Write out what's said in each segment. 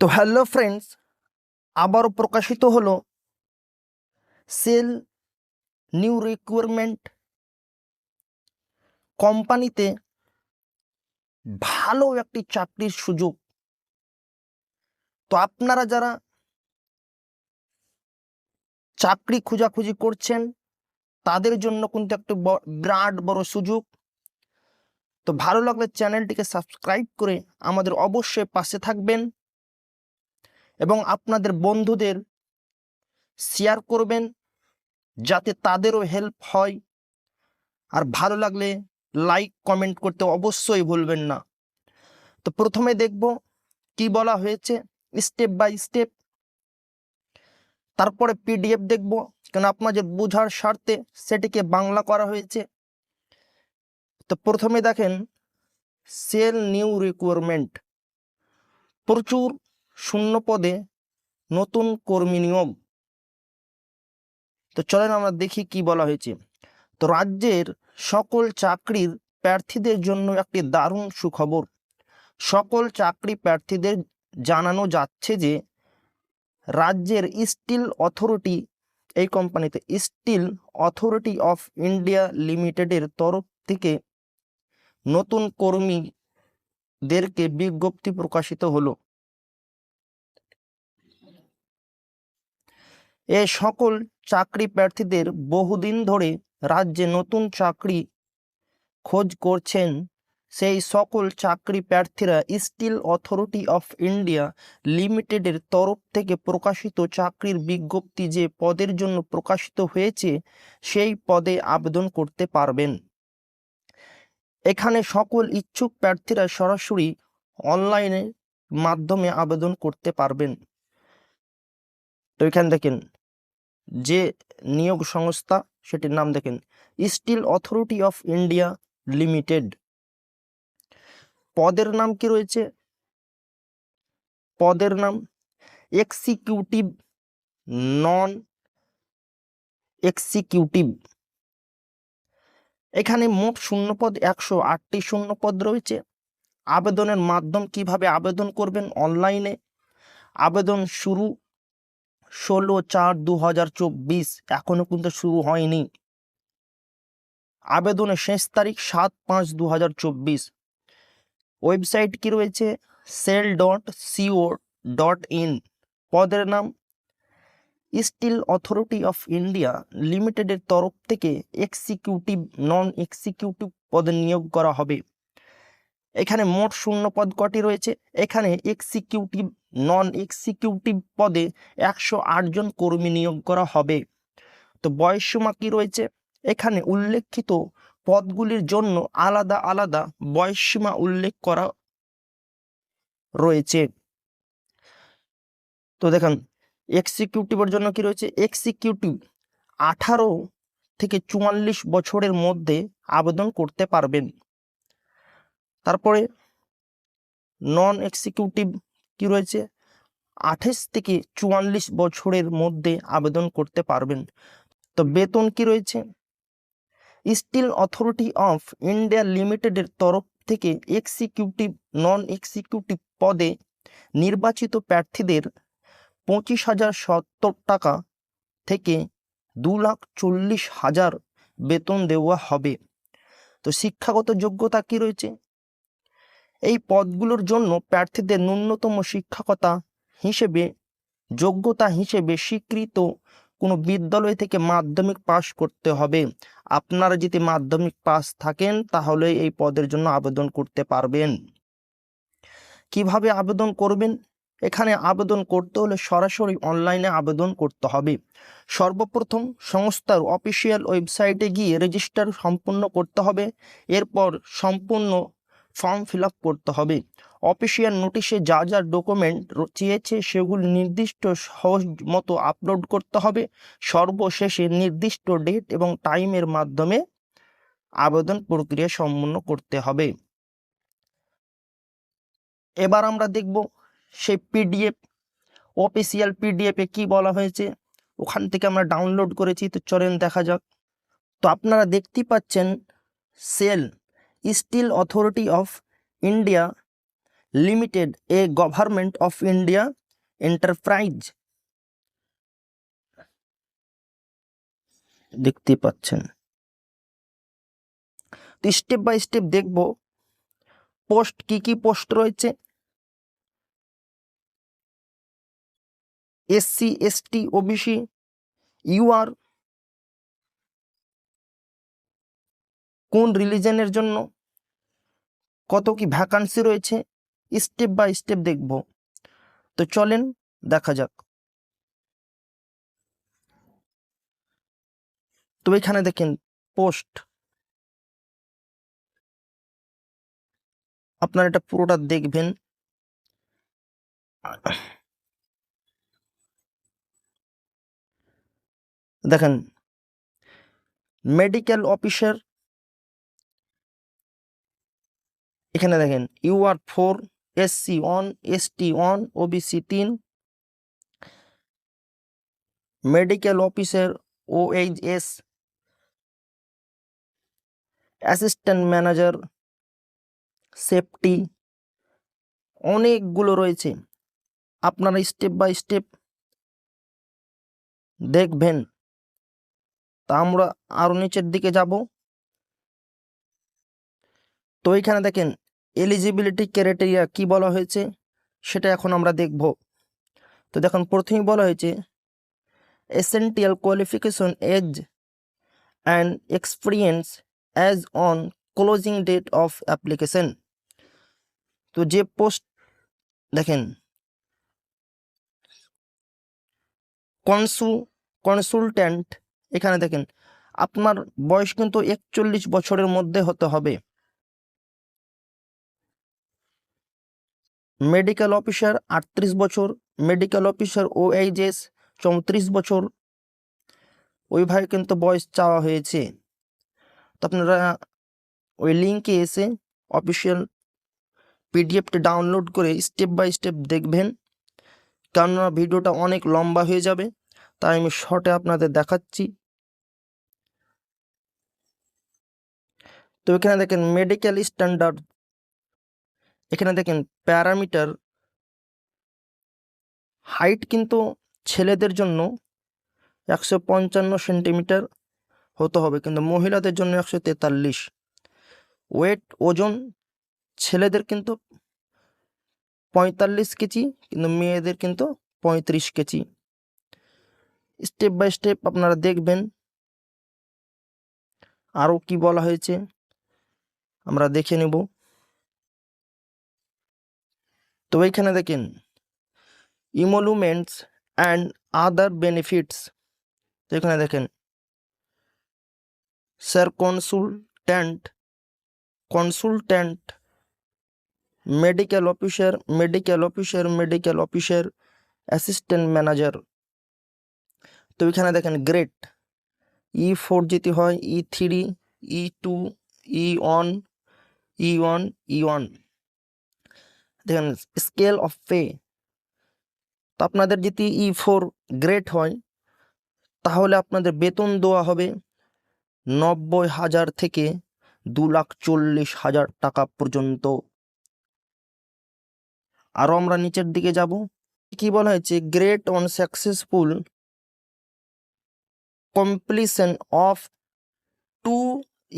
তো hello friends আবারও প্রকাশিত হলো সেল নিউ রিক্রুটমেন্ট কোম্পানিতে ভালো একটি চাকরির সুযোগ। তো আপনারা যারা চাকরি খোঁজাখুঁজি করছেন, তাদের জন্য কিন্তু একটি বিরাট বড় সুযোগ। তো ভালো লাগলে চ্যানেলটিকে সাবস্ক্রাইব করে আমাদের অবশ্যই পাশে থাকবেন। এবং আপনাদের বন্ধুদের শেয়ার করবেন যাতে তাদেরও হেল্প হয়। আর ভালো লাগলে লাইক কমেন্ট করতে অবশ্যই ভুলবেন না। তো প্রথমে দেখব কি বলা হয়েছে স্টেপ বাই স্টেপ তারপরে পিডিএফ দেখব, কেন আপনাদের বোঝার স্বার্থে সেটিকে বাংলা করা হয়েছে। তো প্রথমে দেখেন সেল নিউ রিকোয়ারমেন্ট প্রচুর শূন্য পদে নতুন কর্মী নিয়োগ। তো চলেন আমরা দেখি কি বলা হয়েছে। তো রাজ্যের সকল চাকরির প্রার্থীদের জন্য একটি দারুণ সুখবর। সকল চাকরি প্রার্থীদের জানানো যাচ্ছে যে, রাজ্যের স্টিল অথরিটি, এই কোম্পানিতে স্টিল অথরিটি অফ ইন্ডিয়া লিমিটেডের তরফ থেকে নতুন কর্মীদেরকে বিজ্ঞপ্তি প্রকাশিত হলো। এ সকল চাকরি প্রার্থীদের বহুদিন ধরে রাজ্যে নতুন চাকরি খোঁজ করছেন সেই সকল চাকরি প্রার্থীরা স্টিল অথরিটি অফ ইন্ডিয়া লিমিটেডের তরফ থেকে প্রকাশিত চাকরির বিজ্ঞপ্তি যে পদের জন্য প্রকাশিত হয়েছে, সেই পদে আবেদন করতে পারবেন। এখানে সকল ইচ্ছুক প্রার্থীরা সরাসরি অনলাইনে মাধ্যমে আবেদন করতে পারবেন। তো এখানে দেখেন যে নিয়োগ সংস্থা সেটির নাম দেখেন, Steel Authority of India Limited. পদের নাম কি রয়েছে? পদের নাম এক্সিকিউটিভ নন এক্সিকিউটিভ। এখানে মোট শূন্যপদ একশো আটটি শূন্যপদ রয়েছে। আবেদনের মাধ্যম কীভাবে আবেদন করবেন? অনলাইনে। আবেদন শুরু ষোলো চার দু হাজার চব্বিশ। এখনও কিন্তু শুরু হয়নি। আবেদনের শেষ তারিখ সাত পাঁচ দু হাজার চব্বিশ। ওয়েবসাইট কি রয়েছে? SAIL dot co dot in পদের নাম স্টিল অথরিটি অফ ইন্ডিয়া লিমিটেডের তরফ থেকে এক্সিকিউটিভ নন এক্সিকিউটিভ পদে নিয়োগ করা হবে। এখানে মোট শূন্য পদ কটি রয়েছে? এখানে এক্সিকিউটিভ নন এক্সিকিউটিভ পদে একশো আট জন কর্মী নিয়োগ করা হবে। তো বয়সসীমা কি রয়েছে? এখানে উল্লেখিত পদগুলির জন্য আলাদা আলাদা বয়সসীমা উল্লেখ করা রয়েছে। তো দেখেন এক্সিকিউটিভের জন্য কি রয়েছে? এক্সিকিউটিভ আঠারো থেকে চুয়াল্লিশ বছরের মধ্যে আবেদন করতে পারবেন। তারপরে নন এক্সিকিউটিভ কি রয়েছে? আঠাশ থেকে চুয়াল্লিশ বছরের মধ্যে আবেদন করতে পারবেন। তো বেতন কি রয়েছে? স্টিল অথরিটি অফ ইন্ডিয়া লিমিটেডের তরফ থেকে এক্সিকিউটিভ নন এক্সিকিউটিভ পদে নির্বাচিত প্রার্থীদের পঁচিশ হাজার সত্তর টাকা থেকে দু লাখ চল্লিশ হাজার বেতন দেওয়া হবে। তো শিক্ষাগত যোগ্যতা কি রয়েছে? এই পদগুলোর জন্য প্রার্থীদের ন্যূনতম শিক্ষকতা হিসেবে, যোগ্যতা হিসেবে স্বীকৃত কোনো বিদ্যালয় থেকে মাধ্যমিক পাশ করতে হবে। আপনারা যদি মাধ্যমিক পাস থাকেন, তাহলে এই পদের জন্য আবেদন করতে পারবেন। কীভাবে আবেদন করবেন? এখানে আবেদন করতে হলে সরাসরি অনলাইনে আবেদন করতে হবে। সর্বপ্রথম সংস্থার অফিসিয়াল ওয়েবসাইটে গিয়ে রেজিস্টার সম্পূর্ণ করতে হবে। এরপর সম্পূর্ণ ফর্ম ফিল করতে হবে। অফিসিয়াল নোটিশে যা যা ডকুমেন্ট চেয়েছে সেগুলি নির্দিষ্ট সহজ মতো আপলোড করতে হবে। সর্বশেষে নির্দিষ্ট ডেট এবং টাইমের মাধ্যমে আবেদন প্রক্রিয়া সম্পন্ন করতে হবে। এবার আমরা দেখব সেই পিডিএফ অফিসিয়াল পিডিএফে কি বলা হয়েছে। ওখান থেকে আমরা ডাউনলোড করেছি, তো চলেন দেখা যাক। তো আপনারা দেখতেই পাচ্ছেন SAIL Steel Authority of India Limited, a government of India enterprise. দেখতে পাচ্ছেন। তো স্টেপ বাই স্টেপ দেখব পোস্ট কি কি পোস্ট রয়েছে? এসসি এসটি ওবিসি ইউআর কোন রিলিজনের জন্য? কত কি ভ্যাকান্সি রয়েছে? স্টেপ বাই স্টেপ দেখব। তো চলেন, দেখা যাক। তো এখানে দেখেন পোস্ট আপনারা এটা পুরোটা দেখবেন। দেখেন মেডিকেল অফিসার এখানে দেখেন, U R four, S C one, S T one OBC তিন, মেডিকেল অফিসের O H S assistant manager, safety, অনেকগুলো রয়েছে। আপনারা স্টেপ বাই স্টেপ দেখবেন। তা আমরা আরও নিচের দিকে যাব। তো এখানে দেখেন এলিজিবিলিটি ক্রাইটেরিয়া কি বলা হয়েছে, সেটা এখন আমরা দেখব। তো দেখুন, প্রথমেই বলা হয়েছে essential qualification age and experience as on closing date of application তো যে পোস্ট দেখেন কনসু কনসুলট্যান্ট এখানে দেখেন, আপনার বয়স কিন্তু একচল্লিশ বছরের মধ্যে হতে হবে। মেডিকেল অফিসার আটত্রিশ বছর, মেডিকেল অফিসার ও এইচএস চৌত্রিশ বছর। ওই ওইভাবে কিন্তু বয়স চাওয়া হয়েছে। তো আপনারা ওই লিঙ্কে এসে অফিসিয়াল পিডিএফটি ডাউনলোড করে স্টেপ বাই স্টেপ দেখবেন। কেননা ভিডিওটা অনেক লম্বা হয়ে যাবে, তাই আমি শর্টে আপনাদের দেখাচ্ছি। তো এখানে দেখেন মেডিকেল স্ট্যান্ডার্ড এখানে দেখেন প্যারামিটার হাইট কিন্তু ছেলেদের জন্য একশো পঞ্চান্ন সেন্টিমিটার হতে হবে, কিন্তু মহিলাদের জন্য একশো তেতাল্লিশ। ওয়েট, ওজন ছেলেদের কিন্তু পঁয়তাল্লিশ কেজি, কিন্তু মেয়েদের কিন্তু পঁয়ত্রিশ কেজি। স্টেপ বাই স্টেপ আপনারা দেখবেন আরও কি বলা হয়েছে, আমরা দেখে নেব। তো এইখানে দেখেন ইমোলুমেন্টস অ্যান্ড আদার বেনিফিটস তো এখানে দেখেন sir consultant consultant medical officer medical officer medical officer assistant manager তো এখানে দেখেন গ্রেড ই ফোর যেতে হয় E three E two E one E one E one দেখেন স্কেল অফ পে তো আপনাদের যদি ই ফোর গ্রেড হয়, তাহলে আপনাদের বেতন দেওয়া হবে নব্বই হাজার থেকে দু লাখ চল্লিশ হাজার টাকা পর্যন্ত। আরও আমরা নিচের দিকে যাব। কি বলা হয়েছে? Great on successful completion of two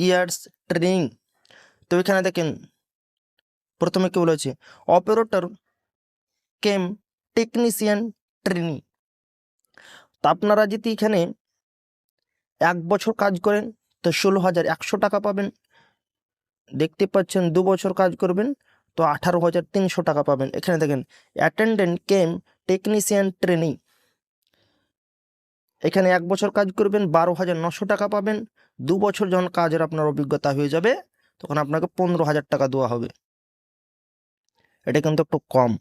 years training তো এখানে দেখেন প্রথমে কি বলেছে? Operator chem technician training. তো আপনারা যদি এখানে এক বছর কাজ করেন, তো ষোলো হাজার একশো টাকা পাবেন। দেখতে পাচ্ছেন, দু বছর কাজ করবেন, তো আঠারো হাজার তিনশো টাকা পাবেন। এখানে দেখেন, অ্যাটেন্ডেন্ট কেম টেকনিশিয়ান ট্রেনিং। এখানে এক বছর কাজ করবেন, বারো হাজার নশো টাকা পাবেন। দু বছর যখন কাজের আপনার অভিজ্ঞতা হয়ে যাবে, তখন আপনাকে পনেরো হাজার টাকা দেওয়া হবে। এটা কিন্তু একটু কম।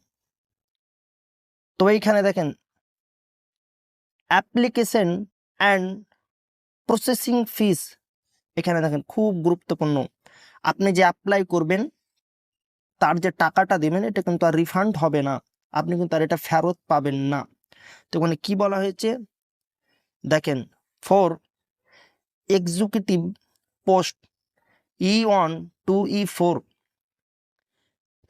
তো এইখানে দেখেন অ্যাপ্লিকেশন অ্যান্ড প্রসেসিং ফিস এখানে দেখেন খুব গুরুত্বপূর্ণ। আপনি যে অ্যাপ্লাই করবেন, তার যে টাকাটা দেবেন, এটা কিন্তু আর রিফান্ড হবে না। আপনি কিন্তু আর এটা ফেরত পাবেন না। তো ওখানে কী বলা হয়েছে? দেখেন for executive post E one two E four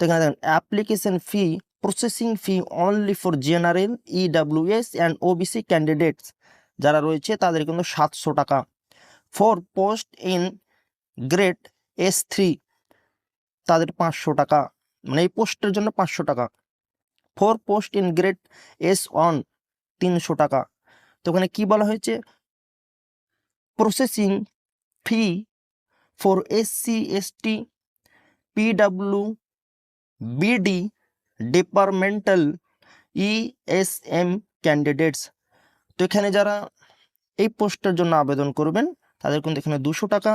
তো এখানে দেখেন application fee processing fee only for general EWS and OBC candidates যারা রয়েছে, তাদের কিন্তু সাতশো টাকা। For post in grade S three তাদের পাঁচশো টাকা। মানে এই পোস্টের জন্য পাঁচশো টাকা। For post in grade S one তিনশো টাকা। তো ওখানে কী বলা হয়েছে? Processing fee for S C S T PW BD departmental ESM candidates তো এখানে যারা এই পোস্টের জন্য আবেদন করবেন, তাদের কিন্তু এখানে দুশো টাকা,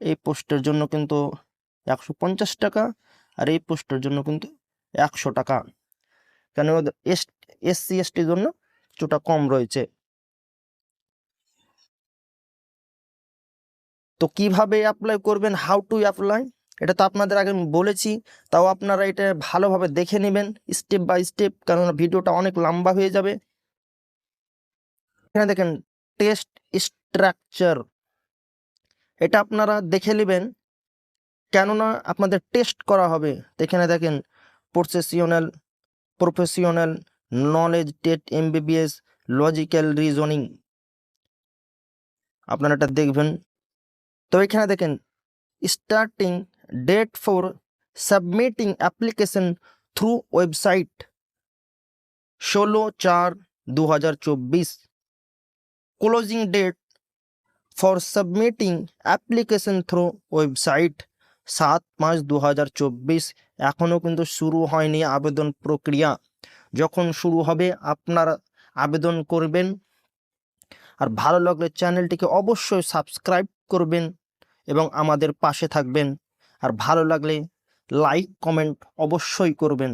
এই পোস্টের জন্য কিন্তু একশো পঞ্চাশ টাকা, আর এই পোস্টের জন্য কিন্তু একশো টাকা। কেন এস এস সি এস টির জন্য কিছুটা কম রয়েছে। তো কীভাবে অ্যাপ্লাই করবেন? হাউ টু অ্যাপ্লাই এটা তো আপনাদের আগে বলেছি, তাও আপনারা এটা ভালোভাবে দেখে নেবেন স্টেপ বাই স্টেপ কারণ ভিডিওটা অনেক লম্বা হয়ে যাবে। এখানে দেখেন টেস্ট স্ট্রাকচার এটা আপনারা দেখে নেবেন, কেননা আপনাদের টেস্ট করা হবে। এখানে দেখেন professional professional knowledge TET MBBS logical reasoning আপনারা এটা দেখবেন। তো এখানে দেখেন starting date for submitting application through website ষোলো চার দু হাজার চব্বিশ। Closing date for submitting application through website সাত পাঁচ দু হাজার চব্বিশ। এখনও কিন্তু শুরু হয়নি আবেদন প্রক্রিয়া। যখন শুরু হবে, আপনারা আবেদন করবেন। আর ভালো লাগলে চ্যানেলটিকে অবশ্যই সাবস্ক্রাইব করবেন এবং আমাদের পাশে থাকবেন। আর ভালো লাগলে লাইক কমেন্ট অবশ্যই করবেন।